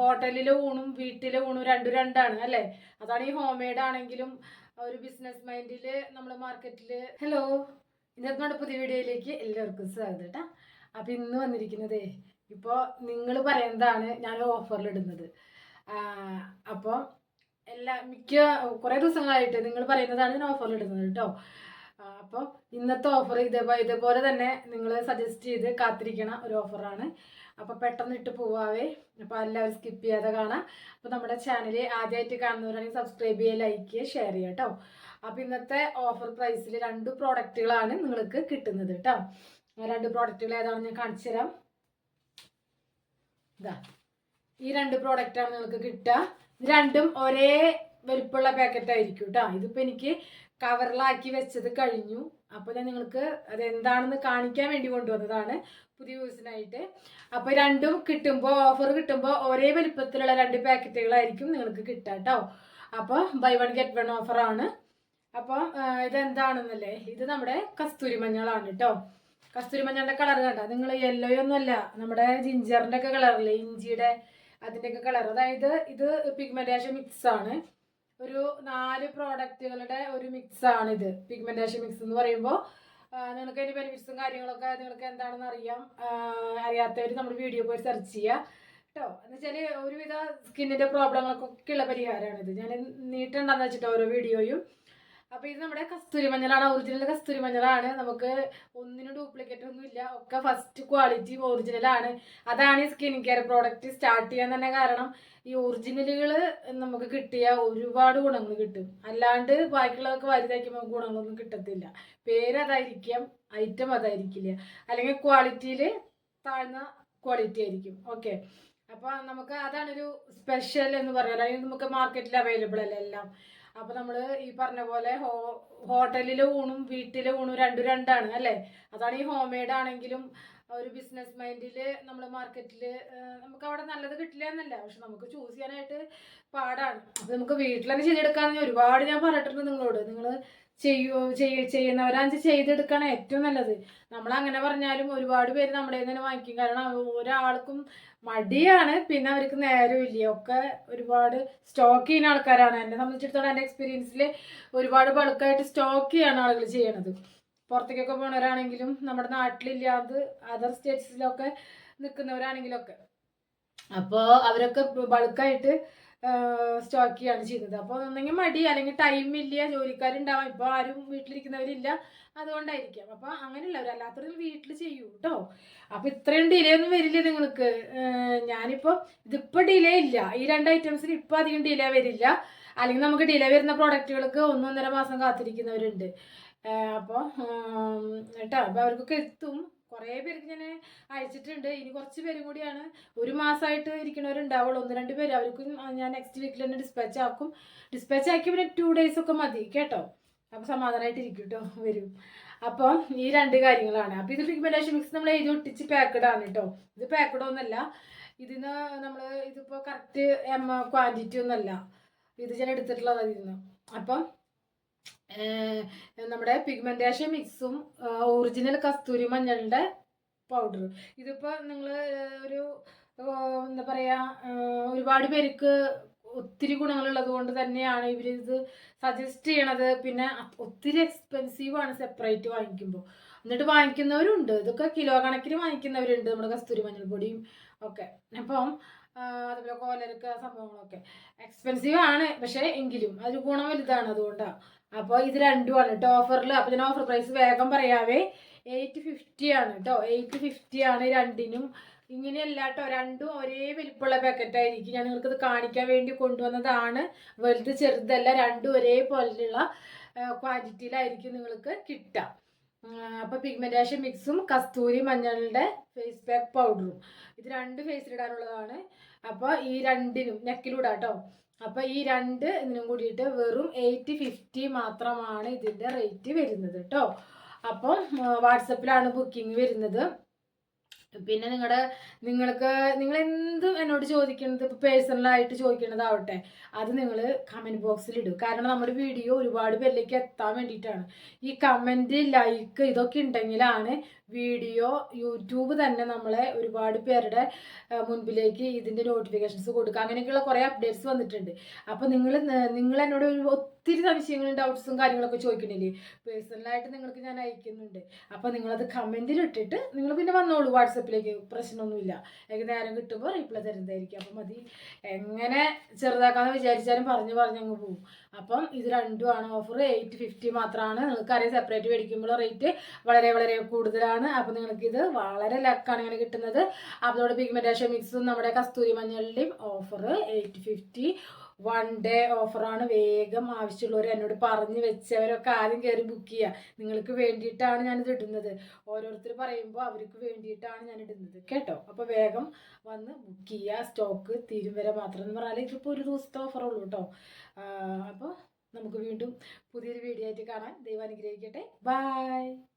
ഹോട്ടലിലെ ഊണും വീട്ടിലെ ഊണും രണ്ടും രണ്ടാണ് അല്ലേ? അതാണ് ഈ ഹോം മെയ്ഡ് ആണെങ്കിലും ഒരു ബിസിനസ് മൈൻഡിൽ നമ്മൾ മാർക്കറ്റിൽ ഹലോ ഇന്നത്തെ പുതിയ വീഡിയോയിലേക്ക് എല്ലാവർക്കും സ്വാഗതം കേട്ടോ അപ്പോൾ ഇന്ന് വന്നിരിക്കുന്നതേ ഇപ്പോൾ നിങ്ങൾ പറയുന്നതാണ് ഞാൻ ഓഫറിൽ ഇടുന്നത്. അപ്പോൾ എല്ലാ മിക്ക കുറേ ദിവസങ്ങളായിട്ട് നിങ്ങൾ പറയുന്നതാണ് ഞാൻ ഓഫറിൽ ഇടുന്നത് കേട്ടോ അപ്പോൾ ഇന്നത്തെ ഓഫർ ഇതേപോലെ ഇതേപോലെ തന്നെ നിങ്ങൾ സജസ്റ്റ് ചെയ്ത് കാത്തിരിക്കണ ഒരു ഓഫറാണ് അപ്പോൾ പെട്ടെന്ന് ഇട്ട് പോവാവേ. അപ്പോൾ എല്ലാവരും സ്കിപ്പ് ചെയ്യാതെ കാണാം. അപ്പോൾ നമ്മുടെ ചാനൽ ആദ്യമായിട്ട് കാണുന്നവരാണെങ്കിൽ സബ്സ്ക്രൈബ് ചെയ്യുക ലൈക്ക് ചെയ്യുക ഷെയർ ചെയ്യുക കേട്ടോ അപ്പോൾ ഇന്നത്തെ ഓഫർ പ്രൈസിൽ രണ്ട് പ്രോഡക്റ്റുകളാണ് നിങ്ങൾക്ക് കിട്ടുന്നത് കേട്ടോ രണ്ട് പ്രോഡക്റ്റുകൾ ഏതാണെന്ന് ഞാൻ കാണിച്ചു തരാം. ഇതാ ഈ രണ്ട് പ്രോഡക്റ്റാണ് നിങ്ങൾക്ക് കിട്ടുക. രണ്ടും ഒരേ വലിപ്പമുള്ള പാക്കറ്റ് ആയിരിക്കും കേട്ടോ ഇതിപ്പോൾ എനിക്ക് കവറിലാക്കി വെച്ചത് കഴിഞ്ഞു. അപ്പോൾ ഞാൻ നിങ്ങൾക്ക് അത് എന്താണെന്ന് കാണിക്കാൻ വേണ്ടി കൊണ്ടുവന്നതാണ് പുതിയ യൂസിനായിട്ട് അപ്പോൾ രണ്ടും കിട്ടുമ്പോൾ ഓഫർ കിട്ടുമ്പോൾ ഒരേ വലിപ്പത്തിലുള്ള രണ്ട് പാക്കറ്റുകളായിരിക്കും നിങ്ങൾക്ക് കിട്ടുക കേട്ടോ അപ്പോൾ ബൈ വൺ ഗെറ്റ് വൺ ഓഫറാണ് അപ്പോൾ ഇതെന്താണെന്നല്ലേ? ഇത് നമ്മുടെ കസ്തൂരി മഞ്ഞളാണ് കേട്ടോ കസ്തൂരി മഞ്ഞളുടെ കളർ കണ്ട? നിങ്ങൾ യെല്ലോ ഒന്നുമല്ല നമ്മുടെ ജിഞ്ചറിന്റെ ഒക്കെ കളറില്ലേ ഇഞ്ചിയുടെ അതിന്റെയൊക്കെ കളർ അതായത് ഇത് പിഗ്മെന്റേഷൻ മിക്സ് ആണ്. ഒരു നാല് പ്രോഡക്റ്റുകളുടെ ഒരു മിക്സ് ആണ് ഇത് പിഗ്മെന്റേഷൻ മിക്സ് എന്ന് പറയുമ്പോൾ നിങ്ങൾക്ക് അതിന്റെ ബെനിഫിറ്റ്സും കാര്യങ്ങളൊക്കെ നിങ്ങൾക്ക് എന്താണെന്ന് അറിയാം. അറിയാത്തവർ നമ്മുടെ വീഡിയോ പോയി സെർച്ച് ചെയ്യുക കേട്ടോ എന്ന് വെച്ചാൽ ഒരുവിധ സ്കിന്നിന്റെ പ്രോബ്ലങ്ങൾക്കൊക്കെ ഉള്ള പരിഹാരമാണിത് ഞാൻ നീട്ടുണ്ടെന്ന് വെച്ചിട്ട് ഓരോ വീഡിയോയും അപ്പോൾ ഇത് നമ്മുടെ കസ്തൂരി മഞ്ഞളാണ് ഒറിജിനൽ കസ്തൂരി മഞ്ഞളാണ് നമുക്ക് ഒന്നിനും ഡ്യൂപ്ലിക്കേറ്റ് ഒന്നും ഇല്ല. ഒക്കെ ഫസ്റ്റ് ക്വാളിറ്റി ഒറിജിനലാണ് അതാണ് ഈ സ്കിൻ കെയർ പ്രോഡക്റ്റ് സ്റ്റാർട്ട് ചെയ്യാൻ തന്നെ കാരണം. ഈ ഒറിജിനലുകൾ നമുക്ക് കിട്ടിയ ഒരുപാട് ഗുണങ്ങൾ കിട്ടും. അല്ലാണ്ട് ബാക്കിയുള്ളതൊക്കെ വലുതാക്കുമ്പോൾ ഗുണങ്ങളൊന്നും കിട്ടത്തില്ല. പേര് അതായിരിക്കാം ഐറ്റം അതായിരിക്കില്ല. അല്ലെങ്കിൽ ക്വാളിറ്റിയിൽ താഴ്ന്ന ക്വാളിറ്റി ആയിരിക്കും. ഓക്കെ അപ്പോൾ നമുക്ക് അതാണൊരു സ്പെഷ്യൽ എന്ന് പറയാം അല്ലെങ്കിൽ നമുക്ക് മാർക്കറ്റിൽ അവൈലബിൾ അല്ല എല്ലാം. അപ്പോൾ നമ്മൾ ഈ പറഞ്ഞ പോലെ ഹോ ഹോട്ടലിലെ ഊണും വീട്ടിലെ ഊണും രണ്ടും രണ്ടാണ് അല്ലേ? അതാണ് ഈ ഹോം ആണെങ്കിലും ഒരു ബിസിനസ് മൈൻഡിൽ നമ്മൾ മാർക്കറ്റിൽ നമുക്ക് അവിടെ നല്ലത് കിട്ടില്ല എന്നല്ല. പക്ഷെ നമുക്ക് ചൂസ് ചെയ്യാനായിട്ട് പാടാണ്. അപ്പോൾ നമുക്ക് വീട്ടിൽ തന്നെ ഒരുപാട് ഞാൻ പറഞ്ഞിട്ടുണ്ട് നിങ്ങളോട്. നിങ്ങൾ ചെയ്യൂ ചെയ്യ ചെയ്യുന്നവരാഞ്ച് ചെയ്തെടുക്കണം ഏറ്റവും നല്ലത്. നമ്മൾ അങ്ങനെ പറഞ്ഞാലും ഒരുപാട് പേര് നമ്മുടെ തന്നെ വാങ്ങിക്കും. കാരണം ഒരാൾക്കും മടിയാണ്. പിന്നെ അവർക്ക് നേരമില്ല ഒക്കെ ഒരുപാട് സ്റ്റോക്ക് ചെയ്യുന്ന ആൾക്കാരാണ്. എന്നെ സംബന്ധിച്ചിടത്തോളം എന്റെ എക്സ്പീരിയൻസിൽ ഒരുപാട് ബൾക്കായിട്ട് സ്റ്റോക്ക് ചെയ്യാണ് ആളുകൾ ചെയ്യണത്. പുറത്തേക്കൊക്കെ പോണവരാണെങ്കിലും നമ്മുടെ നാട്ടിലില്ലാതെ അതർ സ്റ്റേറ്റ്സിലൊക്കെ നിൽക്കുന്നവരാണെങ്കിലൊക്കെ അപ്പോൾ അവരൊക്കെ ബൾക്കായിട്ട് സ്റ്റോക്ക് ചെയ്യുകയാണ് ചെയ്യുന്നത് അപ്പോൾ ഒന്നെങ്കിൽ മടി അല്ലെങ്കിൽ ടൈം ഇല്ല ജോലിക്കാരുണ്ടാവാം. ഇപ്പോൾ ആരും വീട്ടിലിരിക്കുന്നവരില്ല അതുകൊണ്ടായിരിക്കാം. അപ്പോൾ അങ്ങനെയുള്ളവർ അല്ലാത്തവർ വീട്ടിൽ ചെയ്യൂ കേട്ടോ അപ്പോൾ ഇത്രയും ഡിലേ ഒന്നും വരില്ല നിങ്ങൾക്ക്? ഞാനിപ്പോൾ ഇതിപ്പോൾ ഡിലേ ഇല്ല. ഈ രണ്ട് ഐറ്റംസിന് ഇപ്പോൾ അധികം ഡിലേ വരില്ല. അല്ലെങ്കിൽ നമുക്ക് ഡിലേ വരുന്ന പ്രോഡക്റ്റുകൾക്ക് ഒന്നൊന്നര മാസം കാത്തിരിക്കുന്നവരുണ്ട്. അപ്പോൾ കേട്ടോ അപ്പോൾ അവർക്കൊക്കെ എത്തും. കുറേ പേർക്ക് ഞാൻ അയച്ചിട്ടുണ്ട്. ഇനി കുറച്ച് പേരും കൂടിയാണ്. ഒരു മാസമായിട്ട് ഇരിക്കണവരുണ്ടാവുള്ളൂ ഒന്ന് രണ്ട് പേര് അവർക്കും ഞാൻ നെക്സ്റ്റ് വീക്കിൽ തന്നെ ഡിസ്പാച്ച് ആക്കും. ഡിസ്പാച്ച് ആക്കി പിന്നെ ടു ഡേയ്സ് ഒക്കെ മതി കേട്ടോ? അപ്പോൾ സമാധാനമായിട്ട് ഇരിക്കും കേട്ടോ വരും. അപ്പോൾ ഈ രണ്ട് കാര്യങ്ങളാണ്. അപ്പോൾ ഇത് പിഗ്മെന്റേഷൻ മിക്സ് നമ്മൾ എഴുതി ഒട്ടിച്ച് പാക്കഡ് ആണ് കേട്ടോ ഇത് പാക്കഡ് ഒന്നല്ല. ഇതിന് നമ്മൾ ഇതിപ്പോൾ കറക്റ്റ് എം ക്വാണ്ടിറ്റി ഒന്നല്ല. ഇത് ഞാൻ എടുത്തിട്ടുള്ളതാണ് നിന്ന് അപ്പം നമ്മുടെ പിഗ്മെന്റേഷൻ മിക്സും ഒറിജിനൽ കസ്തൂരി മഞ്ഞളുടെ പൗഡർ ഇതിപ്പോൾ നിങ്ങൾ ഒരു എന്താ പറയുക ഒരുപാട് പേർക്ക് ഒത്തിരി ഗുണങ്ങളുള്ളത് കൊണ്ട് തന്നെയാണ് ഇവർ ഇത് സജസ്റ്റ് ചെയ്യണത്. പിന്നെ ഒത്തിരി എക്സ്പെൻസീവാണ് സെപ്പറേറ്റ് വാങ്ങിക്കുമ്പോൾ എന്നിട്ട് വാങ്ങിക്കുന്നവരുണ്ട്. ഇതൊക്കെ കിലോ കണക്കിന് വാങ്ങിക്കുന്നവരുണ്ട് നമ്മുടെ കസ്തൂരി മഞ്ഞൾ പൊടിയും ഒക്കെ. അപ്പം അതുപോലെ കോലരക്ക സംഭവങ്ങളൊക്കെ. എക്സ്പെൻസീവ് ആണ് പക്ഷേ എങ്കിലും അതൊരു ഗുണം വലുതാണ് അതുകൊണ്ടാണ് അപ്പോൾ ഇത് രണ്ടുമാണ് കേട്ടോ ഓഫറിൽ അപ്പോൾ ഞാൻ ഓഫർ പ്രൈസ് വേഗം പറയാവേ. എയ്റ്റ് ഫിഫ്റ്റി ആണ് കേട്ടോ എയ്റ്റ് ഫിഫ്റ്റി ആണ് രണ്ടിനും. ഇങ്ങനെയല്ല കേട്ടോ രണ്ടും ഒരേ വലിപ്പമുള്ള പാക്കറ്റായിരിക്കും ഞാൻ നിങ്ങൾക്കിത് കാണിക്കാൻ വേണ്ടി കൊണ്ടുവന്നതാണ്. വലുത് ചെറുതല്ല രണ്ടും ഒരേ ഒരേപോലെയുള്ള ക്വാണ്ടിറ്റിയിലായിരിക്കും നിങ്ങൾക്ക് കിട്ടുക. അപ്പോൾ പിഗ്മെന്റേഷൻ മിക്സും കസ്തൂരി മഞ്ഞളുടെ ഫേസ് പാക്ക് പൗഡറും ഇത് രണ്ട് ഫേസിലിടാനുള്ളതാണ് അപ്പോൾ ഈ രണ്ടിനും നെക്കിലൂടെ കേട്ടോ അപ്പോൾ ഈ രണ്ട് ഇതിനും കൂടിയിട്ട് വെറും എയ്റ്റ് ഫിഫ്റ്റി മാത്രമാണ് ഇതിന്റെ റേറ്റ് വരുന്നത് കേട്ടോ അപ്പം വാട്സപ്പിലാണ് ബുക്കിംഗ് വരുന്നത്. പിന്നെ നിങ്ങളുടെ നിങ്ങൾക്ക് നിങ്ങൾ എന്തും എന്നോട് ചോദിക്കുന്നത് ഇപ്പോൾ പേഴ്സണലായിട്ട് ചോദിക്കുന്നതാവട്ടെ അത് നിങ്ങൾ കമന്റ് ബോക്സിൽ ഇടും. കാരണം നമ്മുടെ വീഡിയോ ഒരുപാട് പേരിലേക്ക് എത്താൻ വേണ്ടിയിട്ടാണ്. ഈ കമന്റ് ലൈക്ക് ഇതൊക്കെ ഉണ്ടെങ്കിലാണ് വീഡിയോ യൂട്യൂബ് തന്നെ നമ്മളെ ഒരുപാട് പേരുടെ മുൻപിലേക്ക് ഇതിന്റെ നോട്ടിഫിക്കേഷൻസ് കൊടുക്കുക അങ്ങനെയൊക്കെയുള്ള കുറേ അപ്ഡേറ്റ്സ് വന്നിട്ടുണ്ട്. അപ്പോൾ നിങ്ങൾ നിങ്ങൾ എന്നോട് ഒരു ഒത്തിരി സംശയങ്ങളും ഡൗട്ട്സും കാര്യങ്ങളൊക്കെ ചോദിക്കണില്ലേ? പേഴ്സണലായിട്ട് നിങ്ങൾക്ക് ഞാൻ അയക്കുന്നുണ്ട്. അപ്പോൾ നിങ്ങളത് കമന്റിൽ ഇട്ടിട്ട് നിങ്ങൾ പിന്നെ വന്നോളൂ വാട്സപ്പിലേക്ക് പ്രശ്നമൊന്നുമില്ല. എനിക്ക് നേരം കിട്ടുമ്പോൾ റീപ്ലൈ തരുന്നതായിരിക്കും. അപ്പം മതി. എങ്ങനെ ചെറുതാക്കാന്ന് വിചാരിച്ചാലും പറഞ്ഞു പറഞ്ഞ് അങ്ങ് പോകും അപ്പം ഇത് രണ്ടുമാണ് ഓഫർ എയ്റ്റ് ഫിഫ്റ്റി മാത്രമാണ് നിങ്ങൾക്കറിയാം സെപ്പറേറ്റ് മേടിക്കുമ്പോൾ റേറ്റ് വളരെ വളരെ കൂടുതലാണ്. അപ്പോൾ നിങ്ങൾക്ക് ഇത് വളരെ ലക്കാണ് ഇങ്ങനെ കിട്ടുന്നത്. അതോടെ പിഗ്മെന്റേഷൻ മിക്സും നമ്മുടെ കസ്തൂരി മഞ്ഞളുടെയും offer eight fifty one day ഓഫറാണ് വേഗം ആവശ്യമുള്ളവർ എന്നോട് പറഞ്ഞു വെച്ചവരൊക്കെ ആദ്യം കയറി ബുക്ക് ചെയ്യുക നിങ്ങൾക്ക് വേണ്ടിയിട്ടാണ് ഞാനിത് ഇടുന്നത്. ഓരോരുത്തർ പറയുമ്പോൾ അവർക്ക് വേണ്ടിയിട്ടാണ് ഞാൻ ഇടുന്നത്. കേട്ടോ? അപ്പോൾ വേഗം വന്ന് ബുക്ക് ചെയ്യുക സ്റ്റോക്ക് തീരും വരെ മാത്രം എന്ന് പറഞ്ഞാൽ ഇതിപ്പോൾ ഒരു ദിവസത്തെ ഓഫറുള്ളൂ കേട്ടോ അപ്പോൾ നമുക്ക് വീണ്ടും പുതിയൊരു വീഡിയോ ആയിട്ട് കാണാൻ ദൈവം അനുഗ്രഹിക്കട്ടെ. ബൈ